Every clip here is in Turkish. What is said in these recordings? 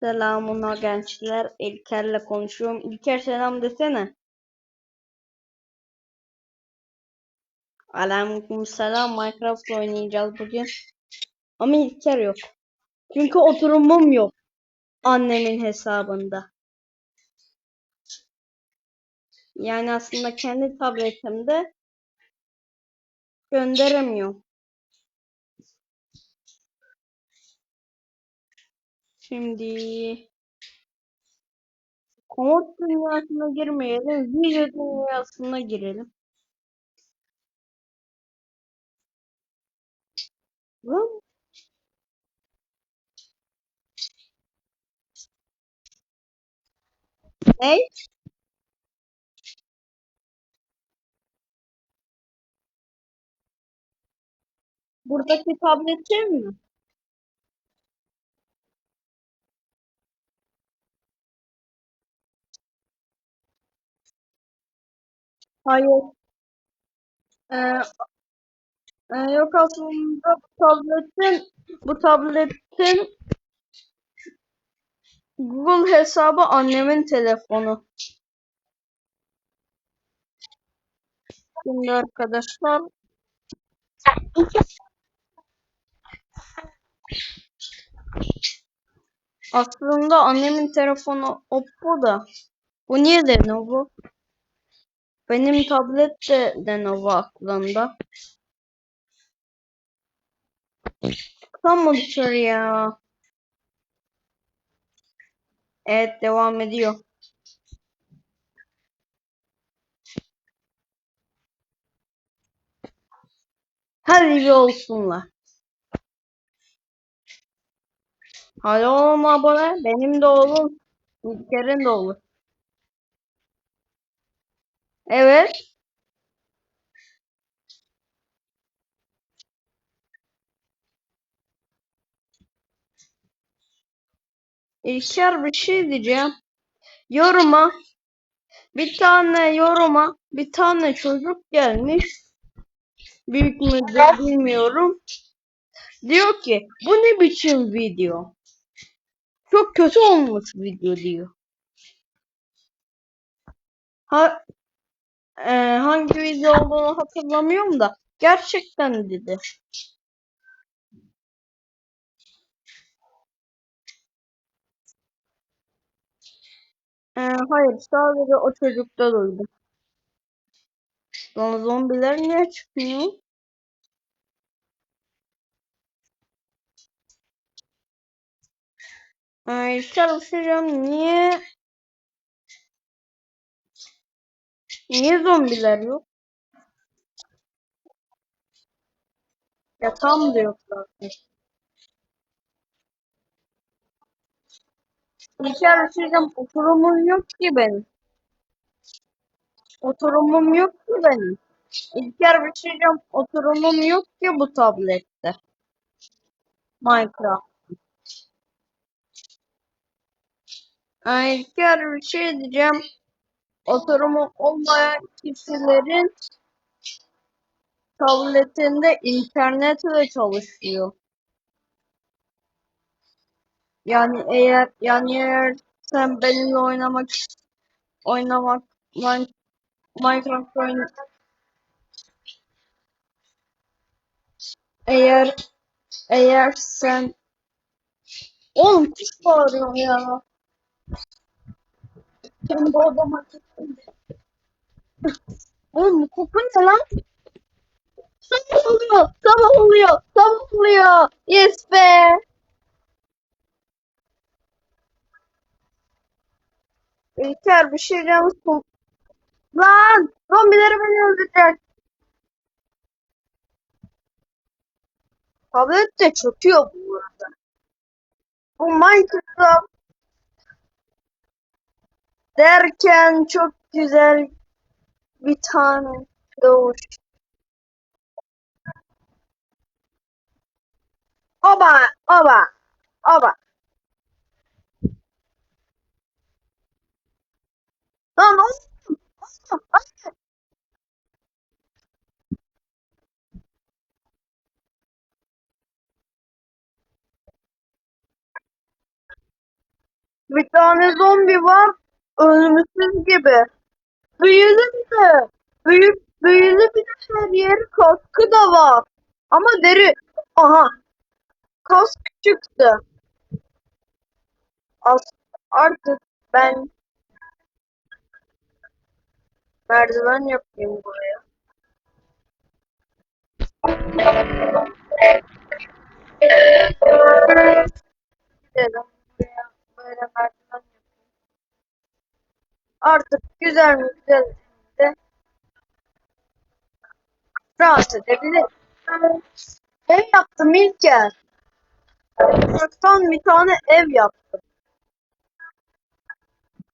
Selamun gençler. İlker'le konuşuyorum. İlker selam desene. Aleyküm selam. Minecraft oynayacağız bugün. Ama İlker yok. Çünkü oturumum yok. Annemin hesabında. Yani aslında kendi tabletimde gönderemiyorum. Şimdi komut dünyasına girmeyelim. Video dünyasına girelim. Lan Ne? Buradaki tablet şey mi? Hayır. Ee, e, yok aslında bu tabletin bu tabletin Google hesabı annemin telefonu. Şimdi arkadaşlar aslında annemin telefonu Oppo da. Bu niye Lenovo? Benim tablet de Lenovo aklında. Tam ya. Evet devam ediyor. Hadi bir olsunlar. Hadi oğlum abone. Benim de oğlum. İlker'in de olur. Evet. İlker bir şey diyeceğim. Yoruma bir tane yoruma bir tane çocuk gelmiş. Büyük müdür bilmiyorum. Diyor ki bu ne biçim video? Çok kötü olmuş video diyor. Ha, e, hangi video olduğunu hatırlamıyorum da gerçekten dedi. E, hayır sadece o çocukta duydum. Lan zombiler niye çıkmıyor? Ay çalışacağım niye? Niye zombiler yok? Ya tam da yok zaten. İlker açacağım oturumum yok ki benim. Oturumum yok ki benim. İlker açacağım oturumum yok ki bu tablette. Minecraft. İlker bir şey diyeceğim. Oturumu olmayan kişilerin tabletinde internetle çalışıyor. Yani eğer yani eğer sen benimle oynamak oynamak Min- Minecraft oyun eğer eğer sen oğlum kuş bağırıyor ya. Odama gittim. Oğlum koku ne lan? Sabah oluyor, sabah oluyor, sabah oluyor. Yes be. İlker bir şey diyeceğim. Lan! Zombileri beni öldürecek. Tablet de çöküyor bu arada. Bu Minecraft derken çok güzel bir tane doğuş. Oba, oba, oba. Lan oğlum. Bir tane zombi var. Ölümsüz gibi. Büyülü bir de. Büyü, büyülü bir de her yeri kaskı da var. Ama deri. Aha. Kask çıktı. As artık ben merdiven yapayım buraya. Gidelim buraya böyle merdiven. Artık güzel mi güzel de rahat edebilirim. Ev yaptım İlker. Topraktan bir tane ev yaptım.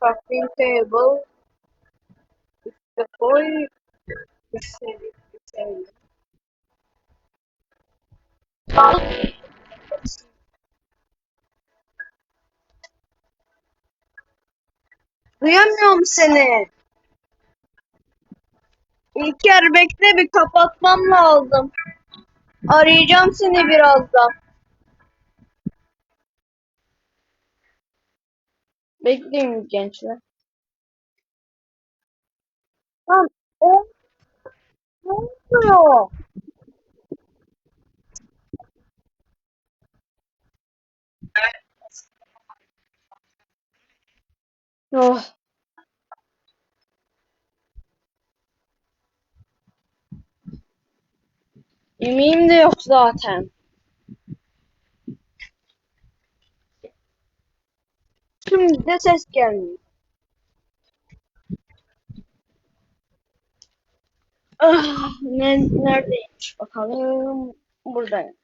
Crafting table. İşte koy. Düşelim, düşelim. Duyamıyorum seni. İlker bekle bir kapatmam lazım. Arayacağım seni birazdan. Bekleyin gençler. Lan o ne oluyor? Oh. Yemeğim de yok zaten. Şimdi de ses gelmiyor. Ah, ne, neredeymiş bakalım. Buradayım.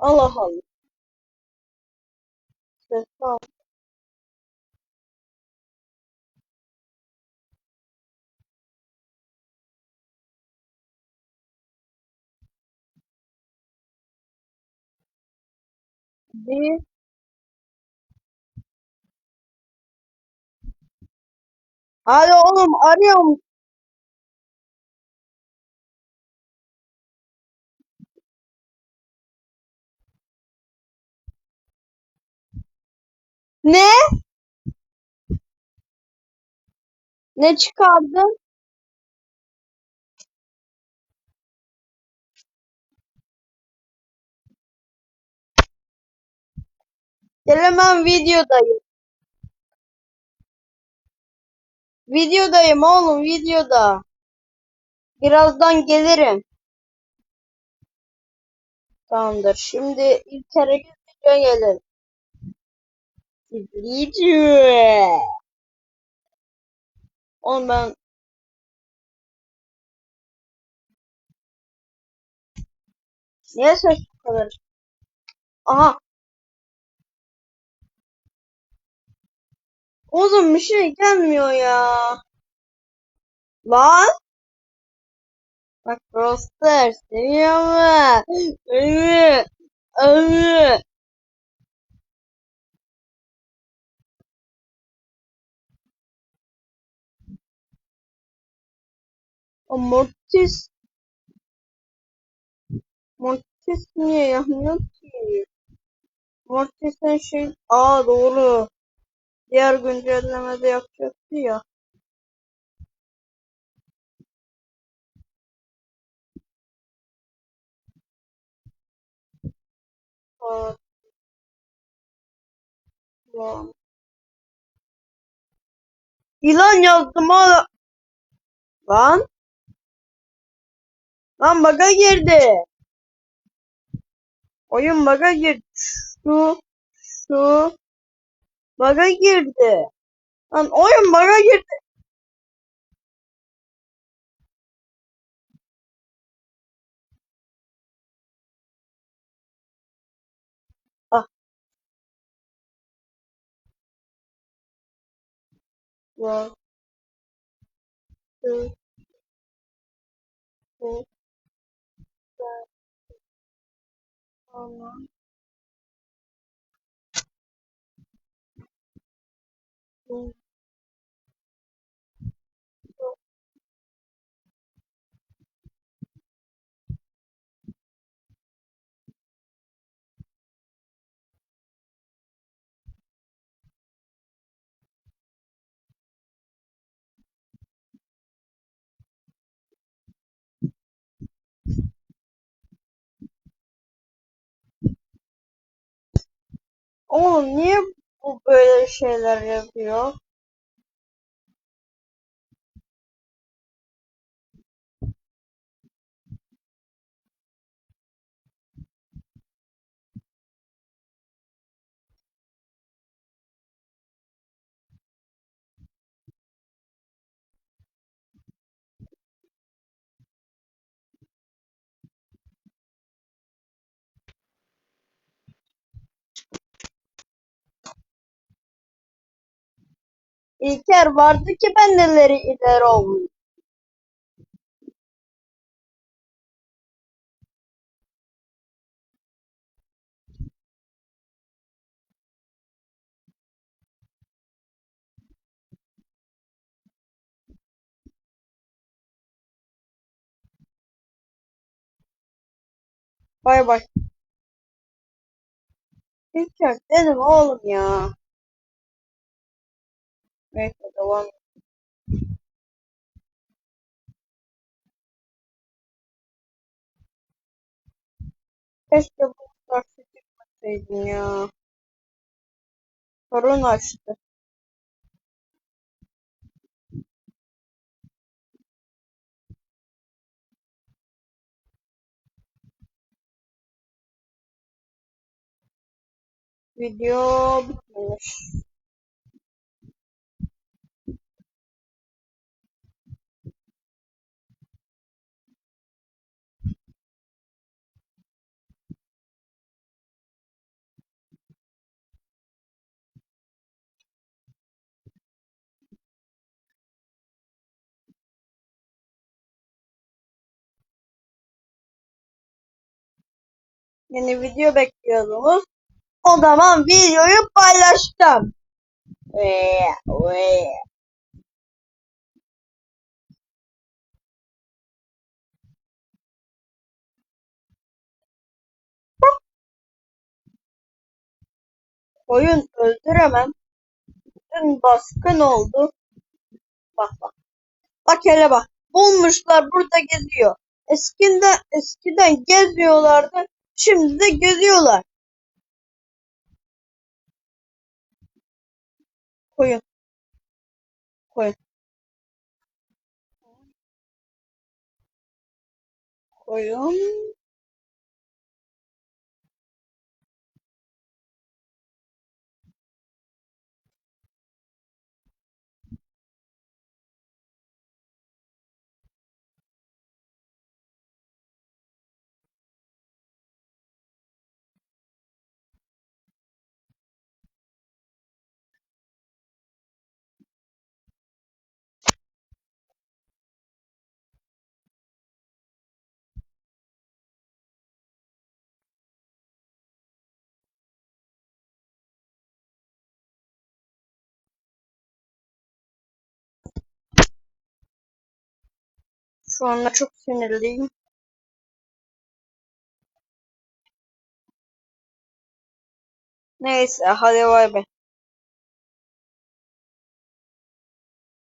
Allah Allah. Ses al. Bir. Hadi oğlum arıyorum. Ne? Ne çıkardın? Gelemem videodayım. Videodayım oğlum videoda. Birazdan gelirim. Tamamdır. Şimdi ilk kere video gelir. Video. Oğlum ben niye ses bu kadar? Aha. Oğlum bir şey gelmiyor ya. Lan. Bak Roster seviyor mu? Ömü. Ömü. O Mortis. Mortis niye yapmıyor ki? Mortis'in şey... Aa doğru. Diğer güncellemede yapacaktı ya. Aa, lan. İlan yazdım hala. Lan. Lan baga girdi. Oyun baga girdi. Şu. Şu. Baga girdi. Lan oyun baga girdi. Ah. Lan. Şu. Şu. Tamam. Şu. Oğlum niye bu böyle şeyler yapıyor? İlker vardı ki ben neleri ileri olmuş. Bay bay. İlker dedim oğlum ya. Neyse devam. Keşke bu karşı çıkmasaydın ya. Sorun açtı. Video bitmiş. Yeni video bekliyordunuz. O zaman videoyu paylaştım. Oyun öldüremem. Dün baskın oldu. Bak bak. Bak hele bak. Bulmuşlar burada geziyor. Eskiden, eskiden gezmiyorlardı. Şimdi de geziyorlar. Koyun. Koyun. Koyun. Şu anda çok sinirliyim. Neyse hadi bay bay.